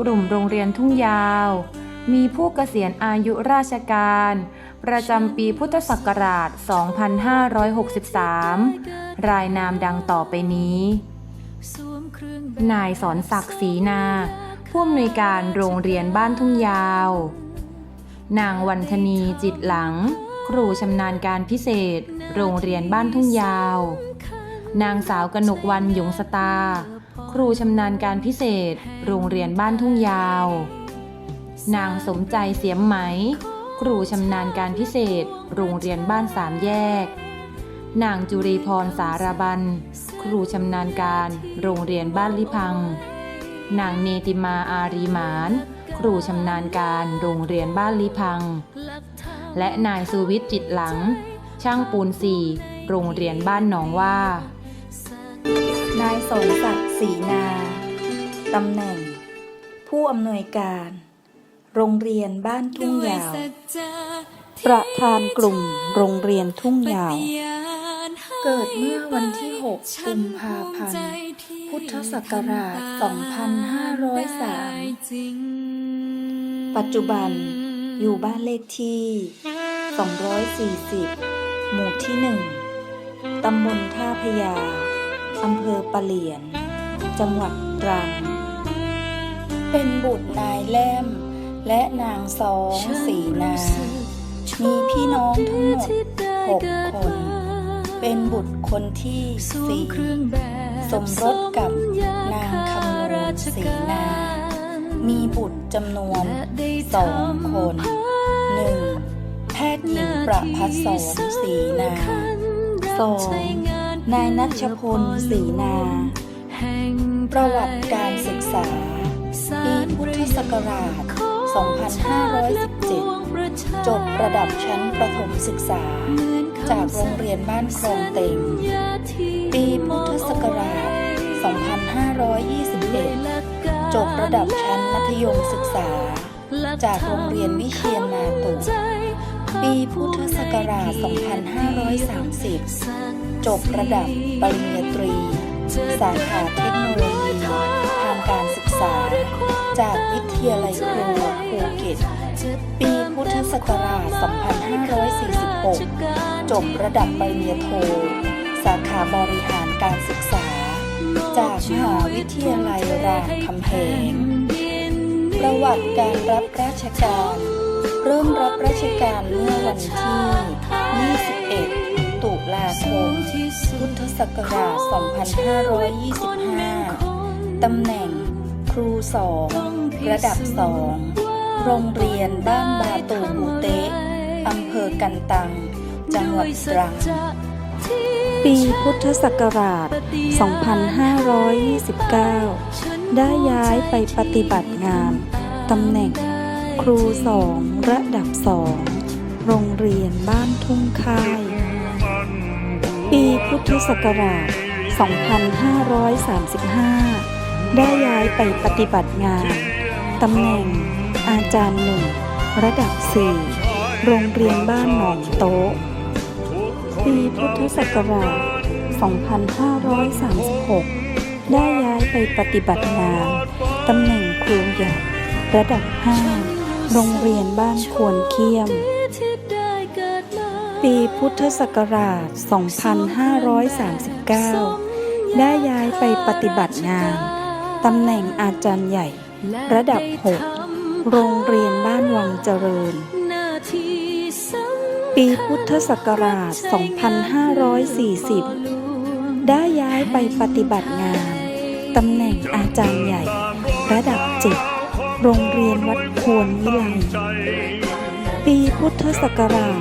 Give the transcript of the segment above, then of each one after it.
กลุ่มโรงเรียนทุ่งยาว มีผู้เกษียณอายุราชการ ประจำปีพุทธศักราช 2563 รายนามดังต่อไปนี้ นายสอนศักดิ์ศรีนา ผู้อำนวยการโรงเรียนบ้านทุ่งยาว นางวันธนีจิตหลัง ครูชำนาญการพิเศษ โรงเรียนบ้านทุ่งยาว นางสาวกนกวันหยงสตา ครูชำนาญการพิเศษ โรงเรียนบ้านทุ่งยาว นางสมใจเสียมไหม ครูชำนาญการพิเศษ โรงเรียนบ้านสามแยก นางจุรีพรสารบัน ครูชำนาญการ โรงเรียนบ้านลิพัง นางเนติมาอารีหมาน ครูชำนาญการ โรงเรียนบ้านลิพัง และนายสุวิทย์จิตหลัง ช่างปูนสี่โรงเรียนบ้านหนองว่า นายสมศักดิ์ศรีนา ตำแหน่ง ผู้อำนวยการ โรงเรียนบ้านทุ่งยาว ประธานกลุ่มโรงเรียนทุ่งยาว เกิดเมื่อวันที่ 6 กุมภาพันธ์ พุทธศักราช 2503 ปัจจุบันอยู่บ้านเลขที่ 240 หมู่ที่ 1 ตำบลท่าพยา อำเภอปะเหลียน จังหวัดตรัง เป็นบุตรนายแล่ม และนางสองสีนา มีพี่น้องทั้งหมด6คน เป็นบุตรคนที่สี่สมรสกับนางคำนวณสีนา มีบุตรจำนวนสองคนหนึ่งแพทย์หญิงประพัฒสอนสีนาสอง นายนัชพลสีนา ประวัติการศึกษา ปีพุทธศักราช 2517 จบระดับชั้นประถมศึกษา จากโรงเรียนบ้านคลองเต็ง ปีพุทธศักราช 2521 จบระดับชั้นมัธยมศึกษา จากโรงเรียนวิเชียนนาตุ ปีพุทธศักราช 2530 จบระดับปริญญาตรี สาขาเทคโนโลยีทางการศึกษา จากวิทยาลัยครูภูเก็ต ปีพุทธศักราช 2546 จบระดับปริญญาโท สาขาบริหารการศึกษา จากมหาวิทยาลัยรามคำแหงประวัติการรับราชการ เริ่มรับราชการเมื่อวันที่ 21 ตุลาคม พุทธศักราช 2525 ตำแหน่งครูสองระดับสองโรงเรียนบ้านบาตูบูเตะอำเภอกันตัง จังหวัดตรัง ปีพุทธศักราช 2529 ได้ย้ายไปปฏิบัติงานตำแหน่ง ครูสองระดับสองโรงเรียนบ้านทุ่งค่าย ปีพุทธศักราช 2535 ได้ย้ายไปปฏิบัติงานตำแหน่ง อาจารย์หนึ่งระดับสี่โรงเรียนบ้านหนองโต๊ะ ปีพุทธศักราช 2536 ได้ย้ายไปปฏิบัติงานตำแหน่งครูใหญ่ระดับ 5 โรงเรียนบ้านควรเคียม ปีพุทธศักราช 2539 ได้ย้ายไปปฏิบัติงาน ตำแหน่งอาจารย์ใหญ่ ระดับ 6 โรงเรียนบ้านวังเจริญ ปีพุทธศักราช 2540 ได้ย้ายไปปฏิบัติงาน ตำแหน่งอาจารย์ใหญ่ ระดับ 7 โรงเรียนวัด ควรวิไลปีพุทธศักราช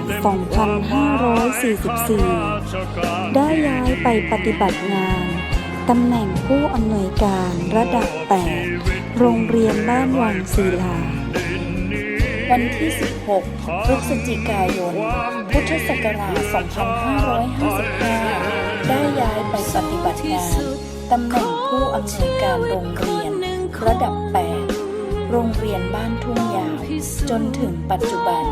2544 ได้ย้ายไปปฏิบัติงานตำแหน่งผู้อำนวยการระดับ 8 โรงเรียนบ้านวังศิลา วันที่ 16 พฤศจิกายน พุทธศักราช 2555 ได้ย้ายไปปฏิบัติงานตำแหน่งผู้อำนวยการโรงเรียนระดับ 8 โรงเรียนบ้านทุ่งยาว จนถึงปัจจุบัน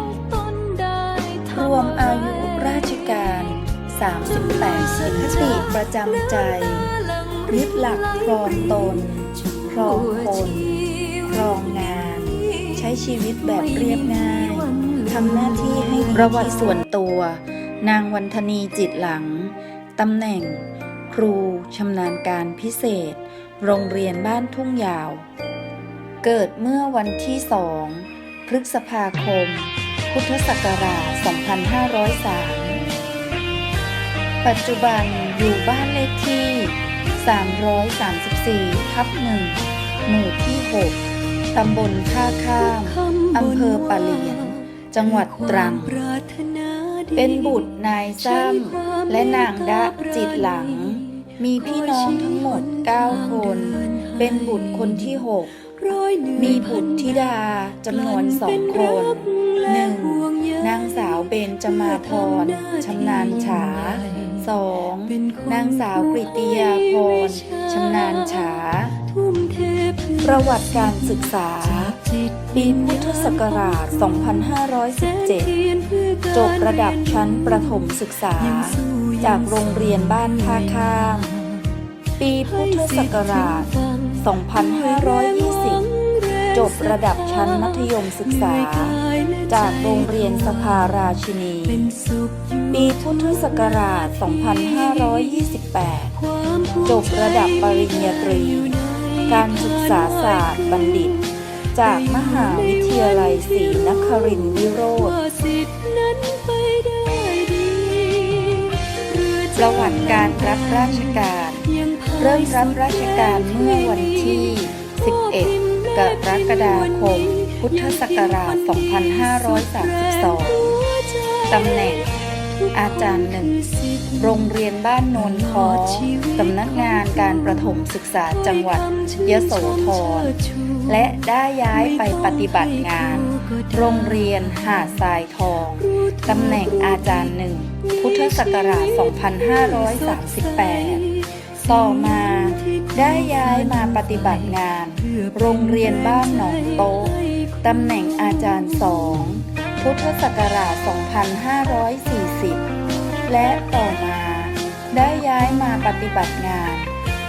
รวมอายุราชการ 38สิคติประจำใจยึดหลักครองตน ครองคน ครองงาน ใช้ชีวิตแบบเรียบง่ายทำหน้าที่ให้ประวัติส่วนตัว นางวันธนีจิตหลังตำแหน่ง ครูชำนาญการพิเศษ โรงเรียนบ้านทุ่งยาว เกิดเมื่อวันที่สองพฤษภาคม พุทธศักราช 2503 ปัจจุบันอยู่บ้านเลขที่ 334 ทับหนึ่งหมู่ที่ 6 ตำบลท่าข้าม อำเภอปะเหลียน จังหวัดตรัง เป็นบุตรนายซ้ำและนางดะจิตหลัง มีพี่น้องทั้งหมด 9 คน เป็นบุตรคนที่ 6 มีบุตรธิดาจำนวนสองคน 1. นางสาวเบญจมาพรชำนาญฉา 2. นางสาวกริติยาพรชำนาญฉา ประวัติการศึกษา ปีพุทธศักราช 2517 จบระดับชั้นประถมศึกษา จากโรงเรียนบ้านท่าข้าม ปีพุทธศักราช 2520 จบระดับชั้นมัธยมศึกษา จากโรงเรียนสภาราชินี ปีพุทธศักราช 2528 จบระดับปริญญาตรี การศึกษาศาสตร์บัณฑิต จากมหาวิทยาลัยศรีนครินทรวิโรธประวัติการรับราชการ เริ่มรับราชการเมื่อวันที่ 11 กรกฎาคม พุทธศักราช 2532 ตำแหน่ง อาจารย์หนึ่ง โรงเรียนบ้านโนนทอสำนักงานการประถมศึกษาจังหวัดยโสธร และได้ย้ายไปปฏิบัติงาน โรงเรียนหาดทรายทอง ตำแหน่งอาจารย์หนึ่ง พุทธศักราช 2538 ต่อมาได้ย้ายมาปฏิบัติงาน โรงเรียนบ้านหนองโต๊ะตำแหน่งอาจารย์สองพุทธศักราช 2540 และต่อมา ได้ย้ายมาปฏิบัติงาน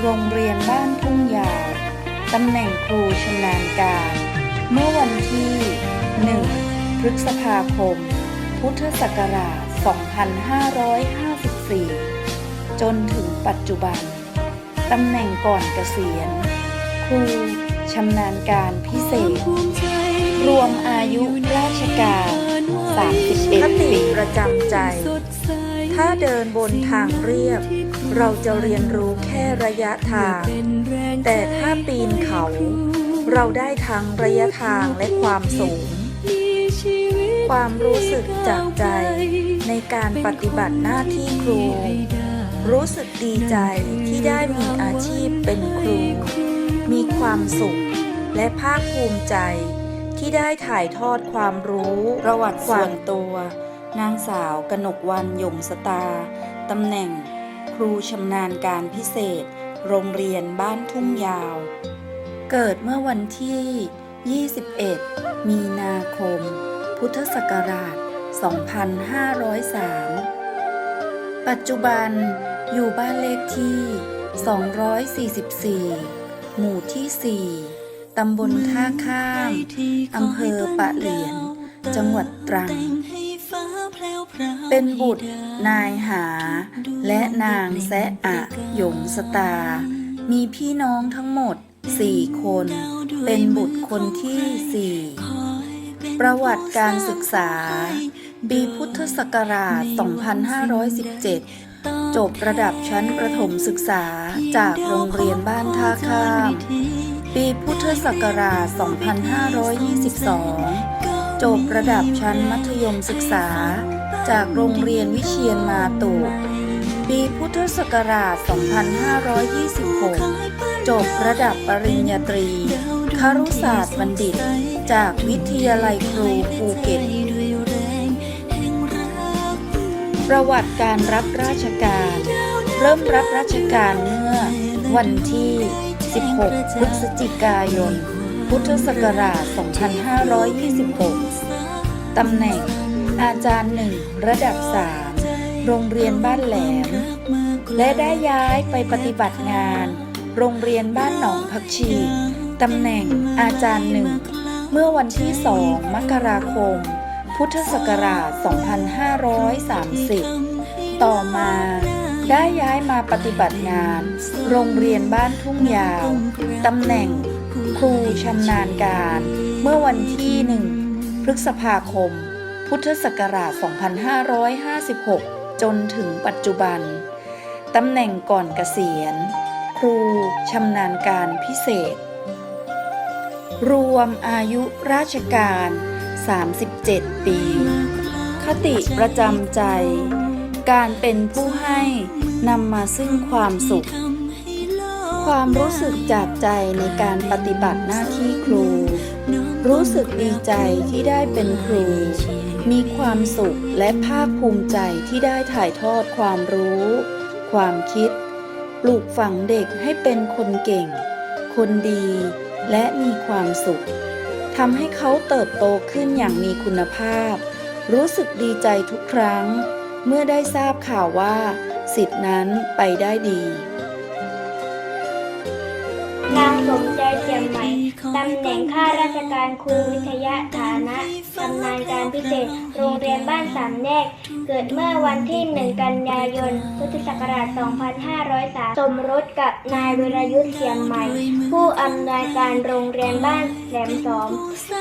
โรงเรียนบ้านทุ่งยาวตำแหน่งครูชำนาญการ เมื่อวันที่ 1 พฤษภาคม พุทธศักราช 2554 จนถึงปัจจุบัน ตำแหน่งก่อนเกษียณ ครูชำนาญการพิเศษ รวมอายุราชการ31ปีประจำใจ ถ้าเดินบนทางเรียบ เราจะเรียนรู้แค่ระยะทาง แต่ถ้าปีนเขา เราได้ทั้งระยะทางและความสูง ความรู้สึกจากใจในการปฏิบัติหน้าที่ครู รู้สึกดีใจที่ได้มีอาชีพเป็นครู มีความสุขและภาคภูมิใจ ที่ได้ถ่ายทอดความรู้ประวัติส่วนตัว นางสาวกนกวันยงสตาตำแหน่ง ครูชำนาญการพิเศษ โรงเรียนบ้านทุ่งยาว เกิดเมื่อวันที่ 21 มีนาคม พุทธศักราช 2503 ปัจจุบันอยู่บ้านเลขที่ 244 หมู่ที่ 4 ตำบลท่าข้าม อำเภอปะเหลียน จังหวัดตรัง เป็นบุตรนายหา และนางแซะอะหยงสตา มีพี่น้องทั้งหมด 4 คน เป็นบุตรคนที่ 4 ประวัติการศึกษา ปีพุทธศักราช 2517 จบระดับชั้นประถมศึกษาจากโรงเรียนบ้านท่าข้าม ปีพุทธศักราช 2522 จบระดับชั้นมัธยมศึกษา จากโรงเรียนวิเชียนมาตุปีพุทธศักราช 2526 จบระดับปริญญาตรีครุศาสตร์บัณฑิต จากวิทยาลัยครูภูเก็ต ประวัติการรับราชการ เริ่มรับราชการเมื่อวันที่ 16 พฤศจิกายน พุทธศักราช 2526 ตำแหน่ง อาจารย์หนึ่งระดับ 3 โรงเรียนบ้านแหลม และได้ย้ายไปปฏิบัติงาน โรงเรียนบ้านหนองผักชี ตำแหน่งอาจารย์หนึ่ง เมื่อวันที่ 2 มกราคม พุทธศักราช 2530 ต่อมาได้ย้ายมาปฏิบัติงาน โรงเรียนบ้านทุ่งยาว ตำแหน่งครูชำนาญการ เมื่อวันที่1พฤษภาคม พุทธศักราช 2556 จนถึงปัจจุบัน ตำแหน่งก่อนเกษียณ ครูชำนาญการพิเศษ รวมอายุราชการ 37 ปี คติประจำใจ การเป็นผู้ให้นำมาซึ่งความสุข ความรู้สึกจากใจในการปฏิบัติหน้าที่ครู รู้สึกดีใจที่ได้เป็นครู มีความสุขและภาคภูมิใจที่ได้ถ่ายทอดความรู้ ความคิด ปลูกฝังเด็กให้เป็นคนเก่ง คนดี และมีความสุข ทำให้เขาเติบโตขึ้นอย่างมีคุณภาพ รู้สึกดีใจทุกครั้ง เมื่อได้ทราบข่าวว่า สิทธินั้นไปได้ดี ตำแหน่งข้าราชการครูวิทยาฐานะชำนาญการพิเศษ โรงเรียนบ้านสามแยก เกิดเมื่อวันที่ 1 กันยายน พุทธศักราช 2503 สมรสกับนายวิรยุทธ์เสียงใหม่ ผู้อำนวยการโรงเรียนบ้านแหลมสอม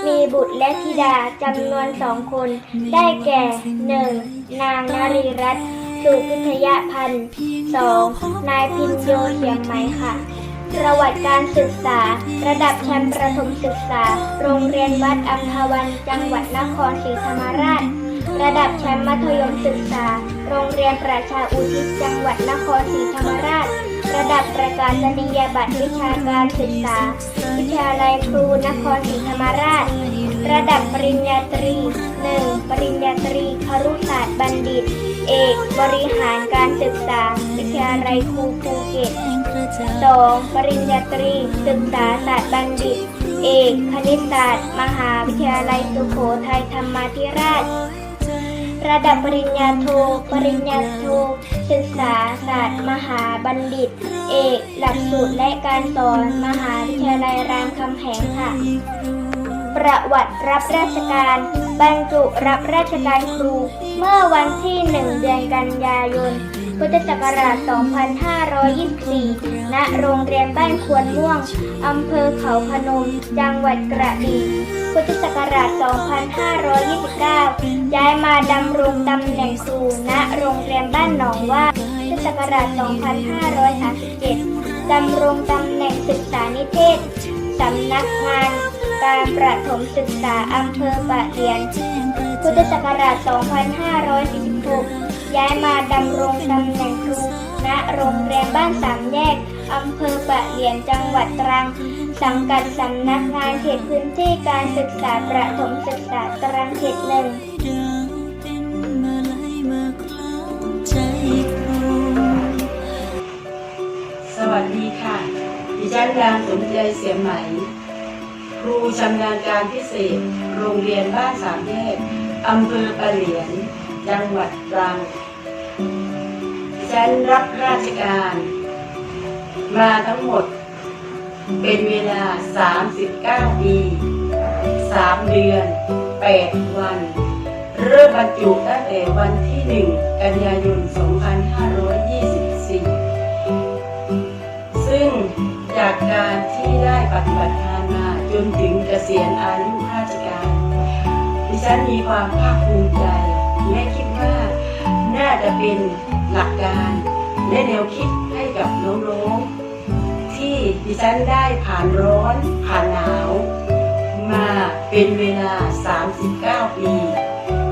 มีบุตรและธิดาจำนวนสองคน ได้แก่ 1. นางนารีรัตน์สุพิทยาพันธ์ 2. นายพินโยเสียงไหมค่ะ ประวัติการศึกษา ระดับชั้นประถมศึกษา โรงเรียนวัดอัมพวัน จังหวัดนครศรีธรรมราช ระดับชั้นมัธยมศึกษา โรงเรียนประชาอุทิศจังหวัดนครศรีธรรมราช ระดับประกาศนียบัตรวิชาการศึกษา วิทยาลัยครูนครศรีธรรมราช ระดับปริญญาตรี 1. ปริญญาตรีครุศาสตร์บัณฑิต เอก บริหารการศึกษา วิทยาลัยครูภูเก็ต 2. ปริญญาตรี ศึกษาศาสตร์บัณฑิต เอก คณิตศาสตร์ มหาวิทยาลัยสุโขทัยธรรมาธิราช ระดับปริญญาโท ปริญญาโท ศึกษาศาสตร์ มหาบัณฑิต เอก หลักสูตรและการสอน มหาวิทยาลัยรามคำแหงค่ะ ประวัติรับราชการบรรจุรับราชการครู เมื่อวันที่ 1 เดือนกันยายน พุทธศักราช 2524 ณ โรงเรียนบ้านควรม่วง อำเภอเขาพนม จังหวัดกระบี่ พุทธศักราช 2529 ย้ายมาดำรงตำแหน่งครูณโรงเรียนบ้านหนองว่าพุทธศักราช 2537 ดำรงตำแหน่งศึกษานิเทศ สำนักงานการประถมศึกษาอำเภอปะเหลียนพุทธศักราช 2546 ย้ายมาดำรงตำแหน่งครูณโรงเรียนบ้านสามแยกอำเภอปะเหลียนจังหวัดตรัง สังกัดสำนักงานเขตพื้นที่การศึกษาประถมศึกษาตรังเขตหนึ่งสวัสดีค่ะ ดิฉันนางสมใจเสียไหม ครูชำนาญการพิเศษ โรงเรียนบ้านสามแยกอำเภอปะเหลียน จังหวัดตรัง ฉันรับราชการ มาทั้งหมด เป็นเวลา 39 ปี 3 เดือน 8 วัน เริ่มบรรจุตั้งแต่วันที่ 1 กันยายน 2524 ซึ่งจากการที่ได้ปฏิบัติงานมาจนถึงเกษียณอายุราชการ ดิฉันมีความภาคภูมิใจและคิดว่าน่าจะเป็น หลักการและแนวคิดให้กับน้องๆ ที่ดิฉันได้ผ่านร้อนผ่านหนาว มาเป็นเวลา 39 ปี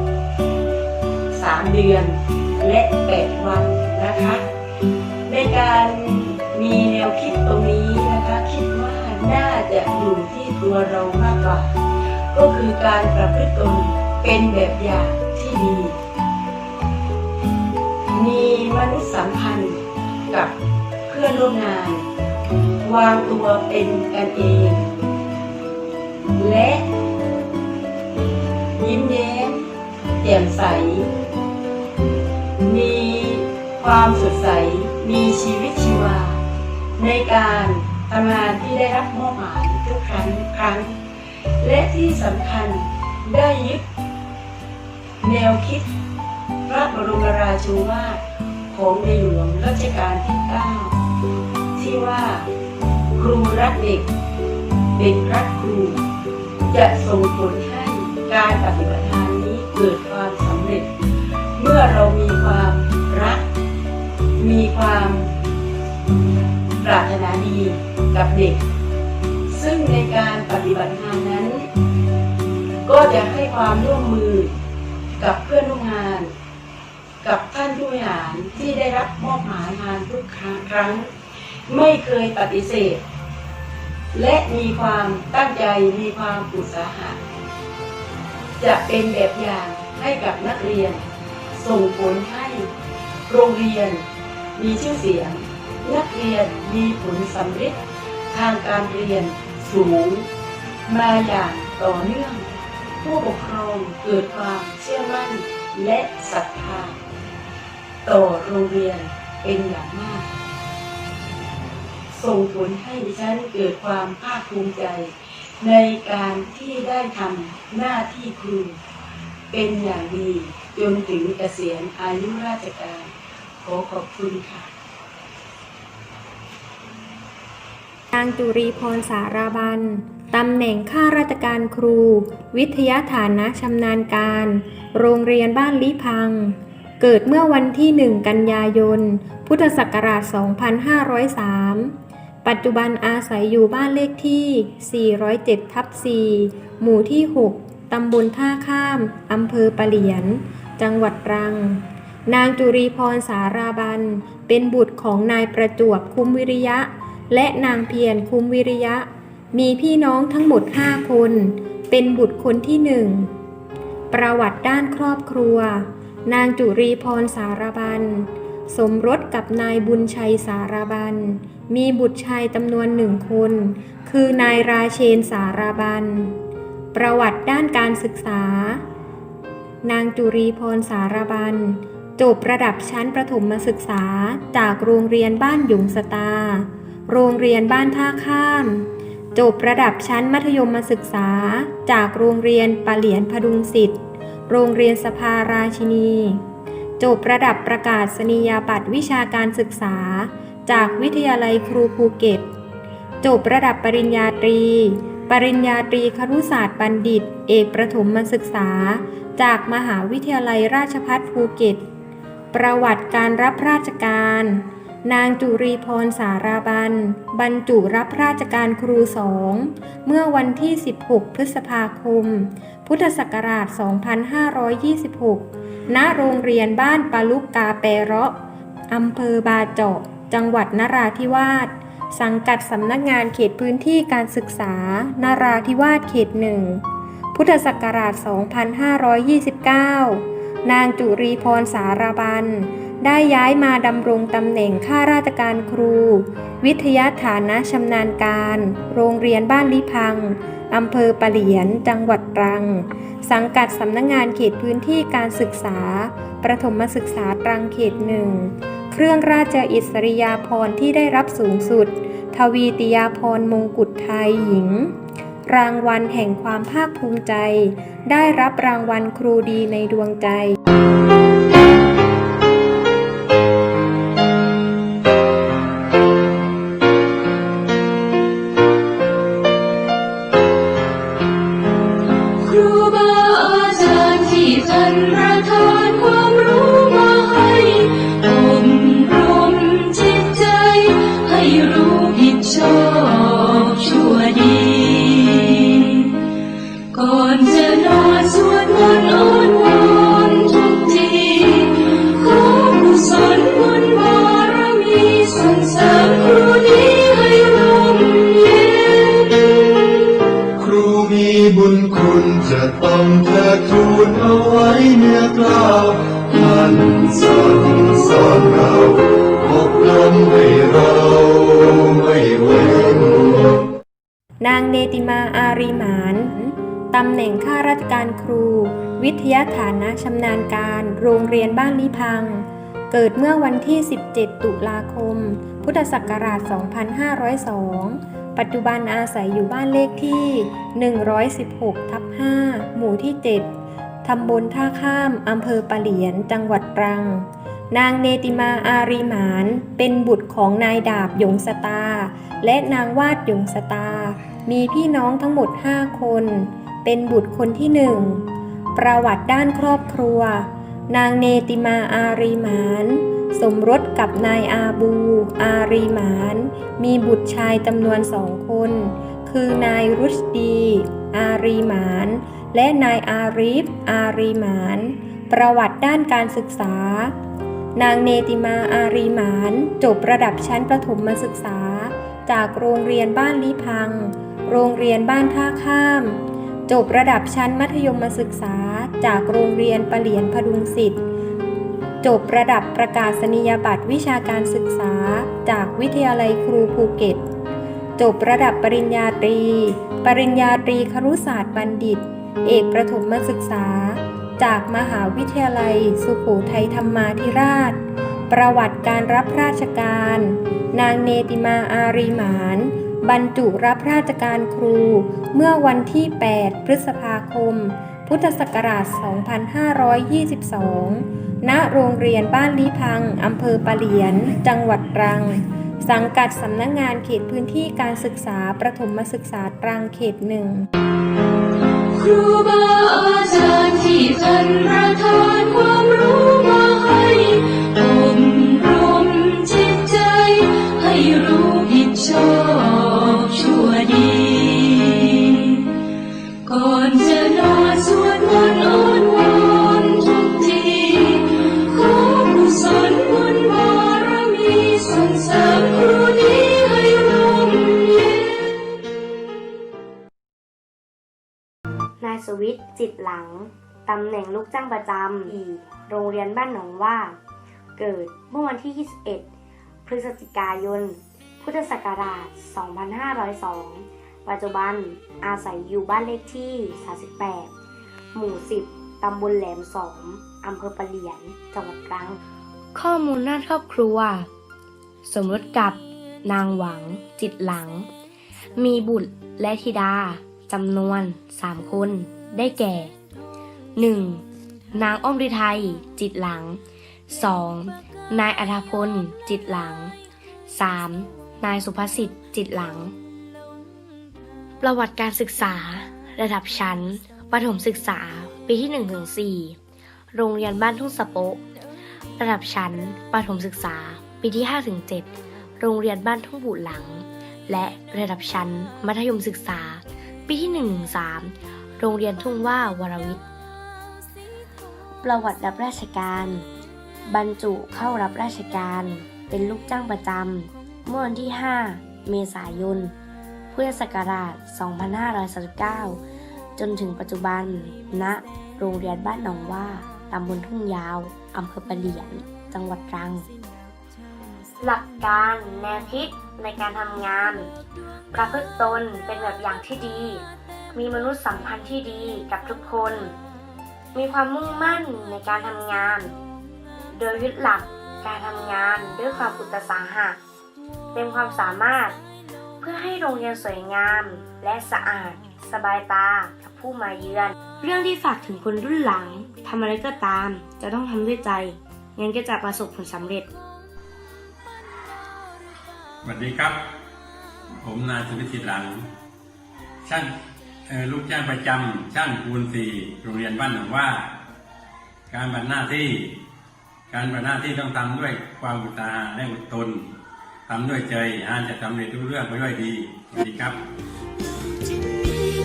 3 เดือนและ 8 วันนะคะ ในการมีแนวคิดตรงนี้นะคะ คิดว่าน่าจะอยู่ที่ตัวเรามากกว่า ก็คือการประพฤติตนเป็นแบบอย่างที่ดีมี มนุษยสัมพันธ์กับเพื่อนร่วมงาน วางตัวเป็นกันเอง และยิ้มแย้มแจ่มใส มีความสดใส มีชีวิตชีวา ในการทำงานที่ได้รับมอบหมายทุกครั้งครั้ง และที่สำคัญได้ยึดแนวคิดพระบรมราชูวาท ของในหลวงรัชกาลที่ 9 ที่ว่า ครูรักเด็ก เด็กรักครู จะส่งผลให้การปฏิบัติงานนี้เกิดความสำเร็จ เมื่อเรามีความรัก มีความปรารถนาดีกับเด็ก ซึ่งในการปฏิบัติงานนั้น ก็จะให้ความร่วมมือกับเพื่อนร่วมงาน กับท่านผู้บริหารที่ได้รับมอบหมายงานทุกครั้งครั้ง ไม่เคยปฏิเสธ และมีความตั้งใจมีความอุตสาหะจะเป็นแบบอย่างให้กับนักเรียน ส่งผลให้โรงเรียนมีชื่อเสียง นักเรียนมีผลสำเร็จทางการเรียนสูง มาอย่างต่อเนื่อง ผู้ปกครองเกิดความเชื่อมั่นและศรัทธา ต่อโรงเรียนเป็นอย่างมาก ส่งผลให้ดิฉันเกิดความภาคภูมิใจ ในการที่ได้ทำหน้าที่ครู เป็นอย่างดีจนถึงเกษียณอายุราชการ ขอขอบคุณค่ะ นางจุรีพรสาราบันตำแหน่งข้าราชการครู วิทยาฐานะชำนาญการ โรงเรียนบ้านลิพัง เกิดเมื่อวันที่ 1 กันยายน พุทธศักราช 2503 ปัจจุบันอาศัยอยู่บ้านเลขที่ 407 ทับ 4 หมู่ที่ 6 ตำบลท่าข้าม อำเภอปะเหลียน จังหวัดตรัง นางจุรีพรสาราบัน เป็นบุตรของนายประจวบคุ้มวิริยะ และนางเพียรคุ้มวิริยะ มีพี่น้องทั้งหมด 5 คน เป็นบุตรคนที่หนึ่ง ประวัติด้านครอบครัว นางจุรีพรสารบัน สมรสกับนายบุญชัยสารบัน มีบุตรชายจำนวนหนึ่งคน คือนายราเชนสารบัน ประวัติด้านการศึกษา นางจุรีพรสารบัน จบระดับชั้นประถมศึกษาจากโรงเรียนบ้านหยุงสตา โรงเรียนบ้านท่าข้ามจบระดับชั้นมัธยมศึกษาจากโรงเรียนปะเหลียนพดุงสิทธิ์ โรงเรียนสภาราชินี จบระดับประกาศนียบัตรวิชาการศึกษา จากวิทยาลัยครูภูเก็ต จบระดับปริญญาตรี ปริญญาตรีครุศาสตร์บัณฑิต เอกประถมศึกษา จากมหาวิทยาลัยราชภัฏภูเก็ต ประวัติการรับราชการ นางจุรีพรสาราบัน บรรจุรับราชการครูสอง เมื่อวันที่ 16 พฤษภาคม พุทธศักราช 2526 ณ โรงเรียนบ้านปาลุกกาเปเราะอำเภอบาเจาะ จังหวัดนราธิวาส สังกัดสำนักงานเขตพื้นที่การศึกษา นราธิวาสเขตหนึ่ง พุทธศักราช 2529 นางจุรีพรสารบัน ได้ย้ายมาดำรงตำแหน่งข้าราชการครู วิทยาฐานะชำนาญการ โรงเรียนบ้านลิพัง อำเภอปะเหลียน จังหวัดตรัง สังกัดสำนักงานเขตพื้นที่การศึกษา ประถมศึกษาตรังเขตหนึ่ง เครื่องราชอิสริยาภรณ์ที่ได้รับสูงสุด ทวีติยาภรณ์มงกุฎไทยหญิง รางวัลแห่งความภาคภูมิใจ ได้รับรางวัลครูดีในดวงใจ ทยาฐานะชำนาญการ โรงเรียนบ้านลิพัง เกิดเมื่อวันที่ 17 ตุลาคม พุทธศักราช 2502 ปัจจุบันอาศัยอยู่บ้านเลขที่ 116 ทับ 5 หมู่ที่ 7 ตำบลท่าข้าม อำเภอปะเหลียน จังหวัดตรัง นางเนติมาอารีหมาน เป็นบุตรของนายดาบหยงสตา และนางวาดหยงสตา มีพี่น้องทั้งหมด 5 คน เป็นบุตรคนที่หนึ่ง ประวัติด้านครอบครัว นางเนติมาอารีหมาน สมรสกับนายอาบู อารีหมาน มีบุตรชายจำนวนสองคน คือนายรุชดี อารีหมาน และนายอารีฟอารีหมาน ประวัติด้านการศึกษา นางเนติมาอารีหมาน จบระดับชั้นประถมศึกษา จากโรงเรียนบ้านลิพัง โรงเรียนบ้านท่าข้าม จบระดับชั้นมัธยมศึกษา จากโรงเรียนปะเหลียนพดุงศิษย์จบระดับประกาศนียบัตรวิชาการศึกษา จากวิทยาลัยครูภูเก็ต จบระดับปริญญาตรี ปริญญาตรีครุศาสตร์บัณฑิต เอกประถมศึกษา จากมหาวิทยาลัย สุโขทัยธรรมาธิราช ประวัติการรับราชการ นางเนติมาอารีหมาน บรรจุรับราชการครู เมื่อวันที่ 8 พฤษภาคม พุทธศักราช 2522 ณ โรงเรียนบ้านลีพัง อำเภอปะเหลียน จังหวัดตรัง สังกัดสำนักงงานเขตพื้นที่การศึกษาประถมศึกษาตรังเขตหนึ่งครูบาอาจารย์ที่ท่านประทานความรู้มา วิทย์จิตหลัง ตำแหน่งลูกจ้างประจำอีโรงเรียนบ้านหนองว่า เกิดเมื่อวันที่ 21 พฤศจิกายน พุทธศักราช 2502 ปัจจุบันอาศัยอยู่บ้านเลขที่ 38 หมู่ 10 ตำบลแหลมสองอำเภอปะเหลียน จังหวัดตรัง ข้อมูลด้านครอบครัว สมรสกับนางหวัง จิตหลัง มีบุตรและธิดาจำนวน 3 คน ได้แก่ 1. นางอ้อมฤทัย จิตหลัง 2. นายอัธพล จิตหลัง 3. นายสุภสิทธิ์ จิตหลัง ประวัติการศึกษา ระดับชั้น ประถมศึกษา ปีที่1ถึง4โรงเรียนบ้านทุ่งสะโปะ ระดับชั้น ประถมศึกษา ปีที่5ถึง7โรงเรียนบ้านทุ่งบุหลัง และระดับชั้น มัธยมศึกษา ปีที่1ถึง โรงเรียนทุ่งว่าวรวิทย์ ประวัติรับราชการ บรรจุเข้ารับราชการ เป็นลูกจ้างประจำเมื่อวันที่ 5 เมษายน พุทธศักราช 2539 จนถึงปัจจุบัน ณ โรงเรียนบ้านหนองว่า ตำบลทุ่งยาว อำเภอปะเหลียน จังหวัดตรัง หลักการแนวคิดในการทำงานประพฤติตนเป็นแบบอย่างที่ดี มีมนุษยสัมพันธ์ที่ดีกับทุกคน มีความมุ่งมั่นในการทำงาน โดยยึดหลักการทำงานด้วยความอุตสาหะเต็มความสามารถเพื่อให้โรงเรียนสวยงาม และสะอาด สบายตากับผู้มาเยือน เรื่องที่ฝากถึงคนรุ่นหลังทำอะไรก็ตาม จะต้องทำด้วยใจงั้นก็จะประสบผลสำเร็จสวัสดีครับ ผมนายสุวิทย์หลังช่าง ลูกจ้างประจำช่างปูนสี่โรงเรียนบ้านหนองว่า การบัตรหน้าที่ การบัตรหน้าที่ต้องทำด้วยความอุตสาหะและอดทนทำด้วยใจอานจะสำเร็จทุกเรื่องไปด้วยดีสวัสดีครับ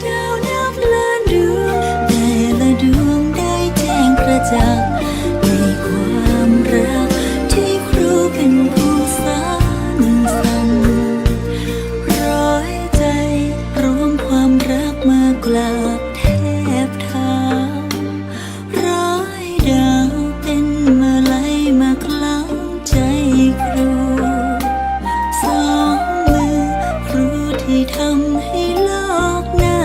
ดาวนับล้านดวงแต่ละดวงได้แจ้งกระจ่าง ทำให้โลกนั้น